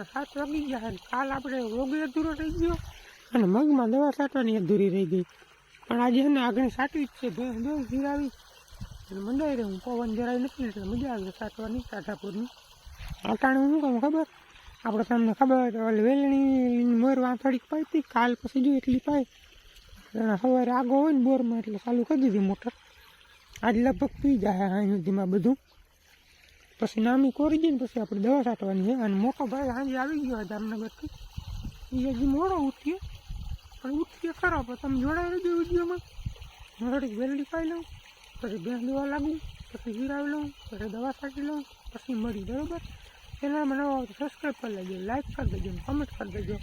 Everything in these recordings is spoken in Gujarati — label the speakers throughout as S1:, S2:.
S1: આજના સાત વાગી ગયા અને કાલ આપણે વ્લોગ અધૂરો રહી ગયો અને મગમાં દવા સાટવાની અધૂરી રહી ગઈ. પણ આજે એને આગળ સાટવી જ છે. ભેંસ જીરાવી અને મંડાઈ રહે. હું પવન જરાય નથી એટલે મજા આવે સાટવાની ટાઢાપુરની અટાણે શું કહું ખબર? આપણે તમને ખબર ઓલી વેલણી મોર વાંથોડીક પાઈ કાલ પછી જો એટલી પાઈ અને સવારે આગો હોય ને બોરમાં એટલે ચાલુ કરી દીધી મોટર. આજ લગભગ પી જાય અહીં સુધીમાં બધું. પછી નામી કોરી દઈને પછી આપણે દવા છાંટવાની છે. અને મોટો ભાઈ સાંજે આવી ગયો જામનગરથી. એ હજી મોડો ઉઠ્યો. પણ ઉઠીએ ખરો, પણ તમે જોડાવી રહેજો વિડીયોમાં. થોડીક વેલડી પાઈ લઉં, પછી ભેંસ દવા લાગું, પછી જીરાવી લઉં, પછી દવા છાંટી લઉં, પછી મળી બરાબર? હોય તો સબસ્ક્રાઈબ કરી લેજો લાઈક કરી દેજો કમેન્ટ કરી દેજો.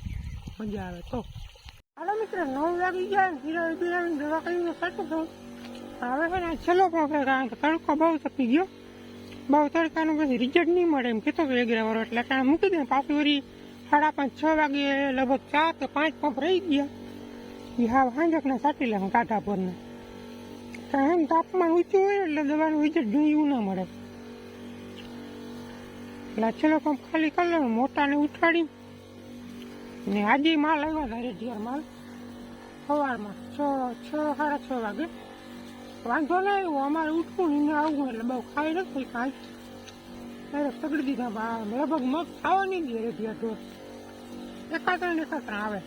S1: મજા આવે તો. હાલો મિત્ર, નવ વાગી ગયા જીરાવી બિરાવી દવા કરીને સાચું થયું હવે છેલ્લો પ્રોગ્રામ કારણ કે તડકો બહુ તપી ગયો. બહુ તડકાનું પછી રિઝલ્ટ નહીં મળે. એમ કહેતો હતો એગ્રાવાળો એટલે ત્યાં મૂકી દે પાછું વળી સાડા પાંચ, છ વાગે લગભગ ચાર કે પાંચ પંપ રહી ગયા. એ હા હાંજકને સાટી લે કાંઠા પરને. કારણ એમ તાપમાન ઊંચું હોય એટલે દવાનું રિઝલ્ટ જોયું ના મળે. એટલે છેલ્લો પંપ ખાલી કરી લે મોટાને ઉઠાડી. ને આજે માલ આવ્યા હતા રેડિયાર માલ. સવારમાં છ છ, સાડા છ વાગે. વાંધો ના આવ્યો અમારે ઉઠવું નહીં આવવું એટલે બહુ ખાઈ નથી કાંઈ. ત્યારે પકડી દીધા બા, લગભગ મગ ખાવા નહીં દે રેડિયા તો એકાત્ર ને આવે.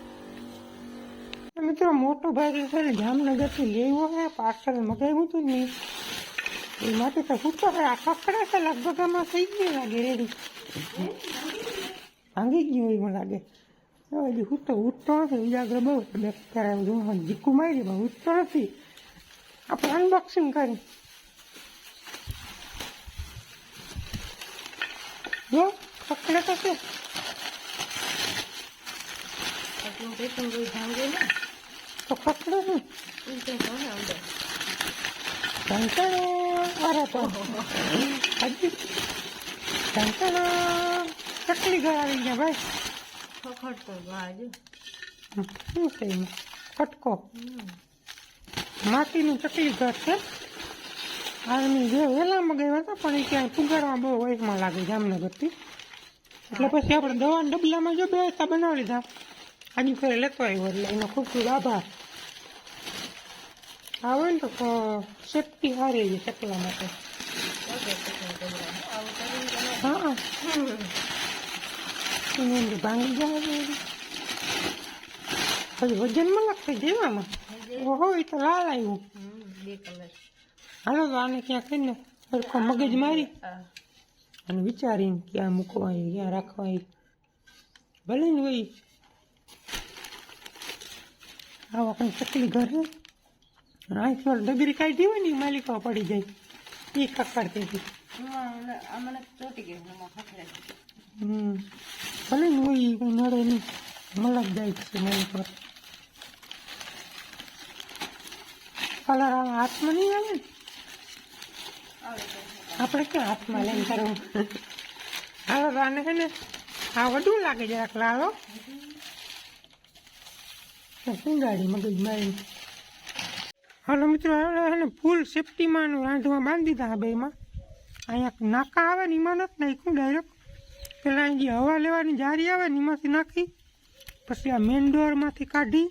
S1: મિત્રો, મોટો ભાઈ છે ને જામનગરથી લેવો હે પાર્સલ મગાવ્યું હતું ને એ માટે તો શું તો આ પકડે છે લગભગ આમાં થઈ ગયું લાગે, રેડી. ભાંગી ગયું એવું લાગે. હજી હું તો ઉઠતો નથી ઉજાગર બહુ બે ત્યારે હું જીકું મારી, પણ ઉઠતો નથી. આપણે અનબોક્સિંગ કરી. જો પકડે તો છે.
S2: ને
S1: તો પકડે ધંટાણો અરે તો હજી. ધંટાણો ચકલી આવી ગયા ભાઈ?
S2: ખખડતો બાજુ
S1: શું કટકો માટીનું ચકલી ઘર છે. આર્મી જે વેલામાં ગયા હતા, પણ એ ક્યાંય પુગારમાં બહુ વાઇફમાં લાગે જામનગરથી. એટલે પછી આપણે દવા ડબલામાં જો હતા બનાવી લીધા આની ફેર લેતો આવ્યો એટલે એનો ખૂબ ખૂબ આભાર. આવે ને તો સેફટી સારી છે ચકલા માટે. હા ભાંગી જાય. પછી વજન વજનમાં લખે જેવામાં? લાલ આવ્યું હાલો તો આને ક્યાં કહીને સરખો મગજ મારી. અને વિચારીને ક્યાં મૂકવા ક્યાં રાખવા ભલે ને હોય. આવા કંઈ ચકલી ઘર આંખ પર ડગરી કાઢી હોય ને માલિકો પડી જાય. એ કકડતી હતી ભલે ને હોય નડે નહીં. મલક જાય છે માલિકો. કલર આવા હાથમાં નહીં આવે ને? આપણે ક્યાં હાથમાં લઈને કરવું? હાલો આને છે ને આ વધુ લાગે જરાક લાલો. ગાડી મગજ મારી. હાલો, મિત્રો હવે છે ને ફૂલ સેફટીમાં રાંધવા બાંધી દીધા બેમાં અહીંયા નાકા આવે ને એમાં નથી નાખ્યું ડાયરેક્ટ અહીં જે હવા લેવાની જારી આવે ને એમાંથી નાખી, પછી આ મેન ડોરમાંથી કાઢી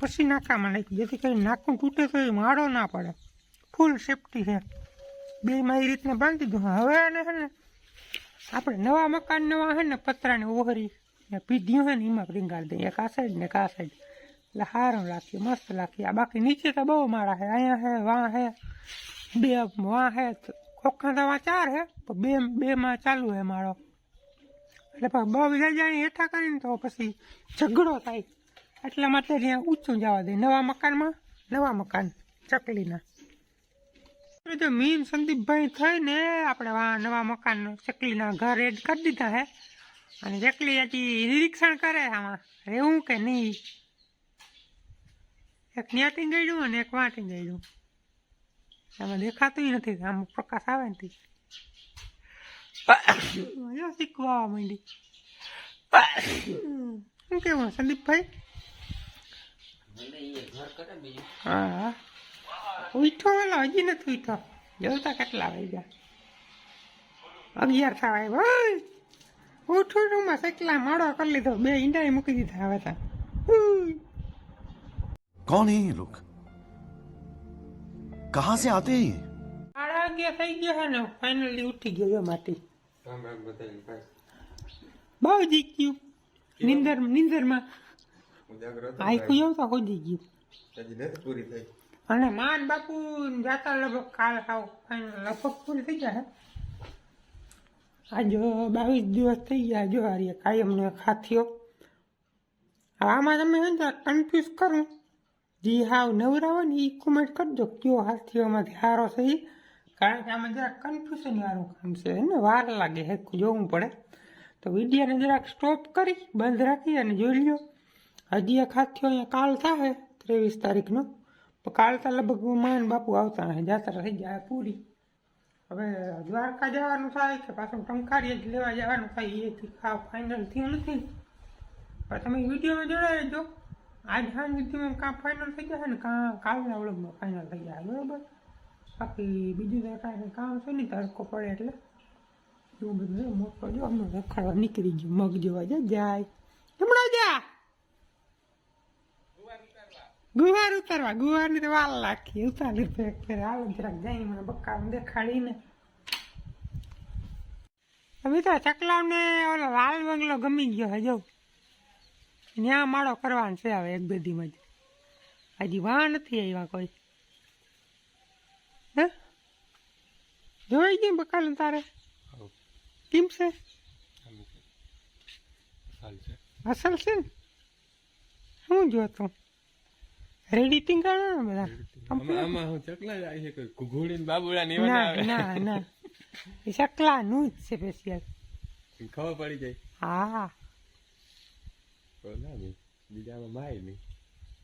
S1: પછી નાકામાં નાખી. જેથી કરીને નાકું તૂટે તો એ માળો ના પડે. ફૂલ સેફટી છે. બેમાં એ રીતને બાંધી દીધું. હવે આને છે ને, આપણે નવા મકાન, નવા છે ને, પતરાને ઓહરી ને પીધ્યું છે ને, એમાં રીંગાડી દઈએ. એક આ સાઈડ ને એક સાઈડ એટલે સારું રાખીએ મસ્ત રાખીએ આ બાકી નીચે તો બહુ માળા છે. અહીંયા છે વાં છે બે વાં છે ખોખા તો વાં ચાર છે પણ બે, બેમાં ચાલુ છે માળો. એટલે બહુ જાય હેઠા કરીને તો પછી ઝઘડો થાય. એટલા માટે ત્યાં ઊંચું જવા દે. નવા મકાનમાં, નવા મકાન, ચકલીના. તો મીન સંદીપભાઈ થઈને આપણે નવા મકાન, ચકલીના ઘર એડ કરી દીધા હે. અને ચકલી હજી નિરીક્ષણ કરે આમાં, રહેવું કે નહીં. એક ન્યાટી ગયું અને એક વાંટી ગયું આમાં દેખાતું નથી, આમ પ્રકાશ આવે નથી શીખવા માંડી. શું કેવું સંદીપભાઈ? હા. ઉઠો વેલા હજી નથી ઉઠો. જોતા કેટલા વાઈ ગયા અગિયાર થવા આવ્યો. ઉઠો રૂમમાં સકલા માળો કરી લીધો. બે ઈંડાએ મૂકી દીધા હવે તો.
S3: કોણ હે લોક કહા સે આતે હે
S1: સાડા અગિયાર થઈ ગયા છે ને ફાઇનલી ઉઠી ગયો જો માટી. બહુ જીક્યું નિંદર નિંદરમાં આખું એવું તો હોજી ગયું અને માન બાપુ જાતા લગભગ કાલ આવ લગભગ પૂરી થઈ જાય આજ બાવીસ દિવસ થઈ ગયા જો હારી કાયમ ને ખાથીઓ હવે આમાં તમે કન્ફ્યુઝ કરું. જે હાવ નવરા હોય ને એ કોમેન્ટ કરજો કયો હાથીઓમાંથી સારો છે. કારણ કે આમાં જરાક કન્ફ્યુઝન વાળું કામ છે ને વાર લાગે હેરખું જોવું પડે. તો વિડીયોને જરાક સ્ટોપ કરી બંધ રાખી અને જોઈ લ્યો. હજી એક હાથીઓ અહીંયા કાલ થાય ત્રેવીસ તારીખનો. પણ કાલ તો લગભગ માન બાપુ આવતા હશે જાત્રા થઈ જાય પૂરી. હવે દ્વારકા જવાનું થાય કે પાછું ટંકારીએ જ લેવા જવાનું થાય એથી ખા ફાઇનલ થયું નથી. પણ તમે વિડીયોમાં જોડાઈ જો આજ સાંજ સુધીમાં કાં ફાઇનલ થઈ જશે ને, કાં કાલના ઓળખમાં ફાઇનલ થઈ જાય બરાબર? બાકી બીજું તો કાંઈ કામ છે નહીં, તડકો પડે એટલે. એવું બધું મોટો જો અમે રખાડવા નીકળી ગયું, મગ જોવા જાય જાય. હમણાં જા! ગુવાર ઉતારવા ગુવારની તો વાલ લાખી ઉતારી ફેર ફેર. આવે જરાક જઈ મને બક્કા દેખાડીને. હવે તો ચકલાને ઓલો લાલ બંગલો ગમી ગયો હે જો. ત્યાં માળો કરવાનો છે હવે એક બે દીમાં જ. હજી વાહ નથી આવ્યા કોઈ. હે? જોઈ ગઈ બકાલ તારે? કેમ છે? અસલ છે ને? શું જોતું. રેડી ટીંગાણા ને બધા?
S4: આમાં હું ચકલા જાય છે કોઈ ઘુઘુડીને બાબુડા ને
S1: ના ના ના. એ ચકલાનું જ છે સ્પેશિયલ
S4: ખબર પડી જાય?
S1: હા.
S4: ના બીજામાં માય નહીં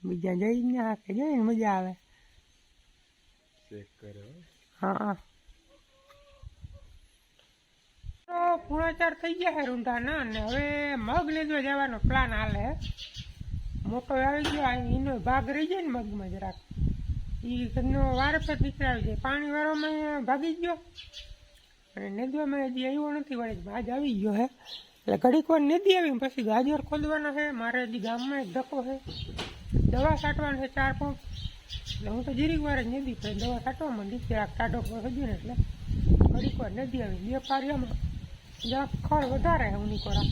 S1: બીજા જઈને હાકે જઈને મજા આવે.
S4: ચેક કરો. હા.
S1: તો પૂણા ચાર થઈ ગયા છે રૂંઢાના ને હવે મગ લેજો જવાનો પ્લાન હાલે. હે. મોટો આવી ગયો એનો ભાગ રહી જાય ને મગમાં જરાક એ ઘરનો વાર પર નીકળાવી જાય પાણી વાળામાં ભાગી ગયો. અને નદીમાં હજી આવ્યો નથી વળી આજ આવી ગયો હે. એટલે ઘડીક વાર નદી આવી પછી ગાજર ખોદવાનો છે. મારે હજી ગામમાં એક ધક્કો છે. દવા છાંટવાનો છે ચાર પાંચ. એટલે હું તો જીરીક વાર જ નદી પર દવા છાંટવા માંડી જરાક ટાઢો થયો ને એટલે ઘડીક વાર નદી આવી. બે પારિયામાં જરાક ખડ વધારે છે ઉનીકોરા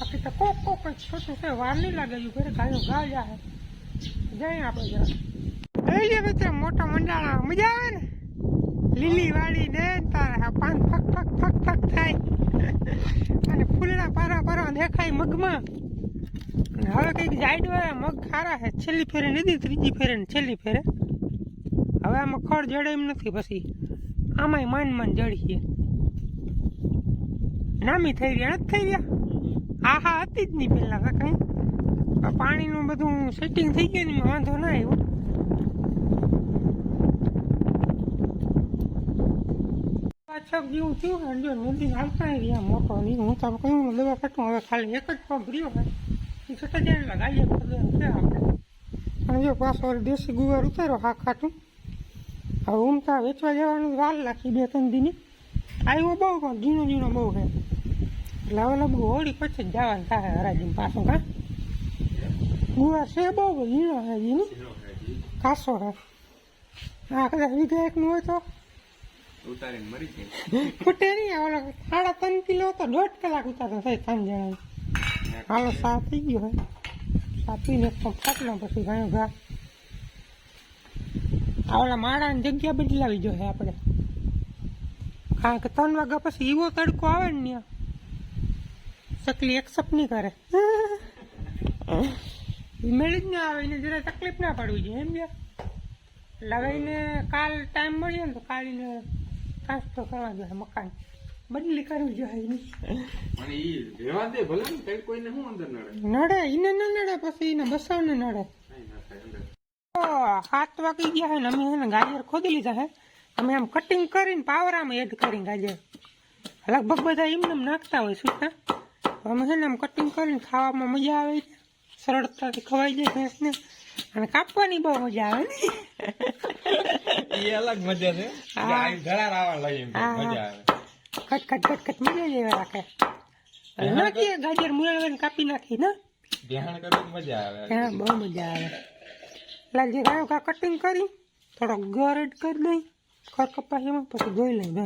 S1: બાકી તો કોક કોક છોટું છે વાર નહીં લાગે હજુ ઘરે ગાયો ગા જાય જઈએ આપણે જરા લઈ લે મિત્રો મોટા મંડાણા મજા આવે ને લીલી વાળી ને તારા પાન ફક ફક ફક ફક થાય અને ફૂલડા પારા પારા દેખાય મગમાં હવે કંઈક જાઈડ વાળા મગ ખારા છે, છેલ્લી ફેરે નથી ત્રીજી ફેરે ને છેલ્લી ફેરે. હવે આમાં ખડ જડે એમ નથી, પછી આમાંય માન માન જડીએ નામી થઈ રહ્યા, નથી થઈ રહ્યા? હા હા, હતી જ નહીં પહેલાં કંઈ પાણીનું બધું સેટિંગ થઈ ગયું ને વાંધો ના આવ્યો. પાછળ જેવું થયું અને નદી હાલતા રહ્યા મોટો નહીં હું તો કહ્યું દવા કાઢું, હવે ખાલી એક જ પગ રહ્યો હોય. એ છતાં જાય અને જો પાછો દેશી ગુવાર ઉતાર્યો, હા, ખાટું. હવે ઉમતા વેચવા જવાનું વાલ લાખી બે, ત્રણ દીની. આવ્યો બહુ પણ ઝીણો ઝીણો બહુ છે. લગભગ હોળી પછી જ જવાનું થાય હરાજી પાછું કાં ગુવા છે બહુ ઝીણો છે જીની કાસો હા કદાચ વીઘા એકનું હોય તો?
S4: ઉતારીને મરી જાય.
S1: ખૂટે નહીં ઓલો સાડા ત્રણ કિલો તો દોઢ કલાક ઉતારતો થાય ત્રણ જણા હાલો સા થઈ ગયો હે? સા પીને એક ફાટલો પછી ઘણો ઘા. આ ઓલા માળાની જગ્યા બદલાવી જોઈએ આપણે. કારણ કે ત્રણ વાગ્યા પછી એવો તડકો આવે ને ત્યાં. ચકલી એક્સેપ્ટ નહીં કરે. મેળી જ ના આવે એને જરા તકલીફ ના પડવી જોઈએ એમ યાર. એટલે કાલ ટાઈમ મળ્યો ને તો કાળીને ટ્રાન્સફર કરવા જોઈએ મકાન. બદલી કરવી જોઈએ
S4: નડે
S1: એને ના નડે પછી એને બસાવને નડે. સાત વાગી ગયા હે ને અમે એને ગાજર ખોદી લીધા હે. અમે આમ કટિંગ કરીને પાવરામાં એડ કરીને ગાજર લગભગ બધા એમને એમ નાખતા હોય શું અમે છે ને આમ કટિંગ કરીને ખાવામાં મજા આવે સરળતાથી ખવાઈ જાય ભેંસને. અને કાપવાની બહુ મજા આવે ને.
S4: એ અલગ મજા છે. ઘણા રાવણ લઈ મજા આવે.
S1: કટ કટ કટ કટ મજા જ એવા રાખે. નાખીએ ગાજર મુળાને કાપી નાખી ને?
S4: ધ્યાન કરવાની મજા આવે.
S1: હા બહુ મજા આવે. લાલજી ગાયો કા કટિંગ કરી થોડોક ગરડ એડ કરી દઈ. ખર એમાં પછી ધોઈ લઈ બે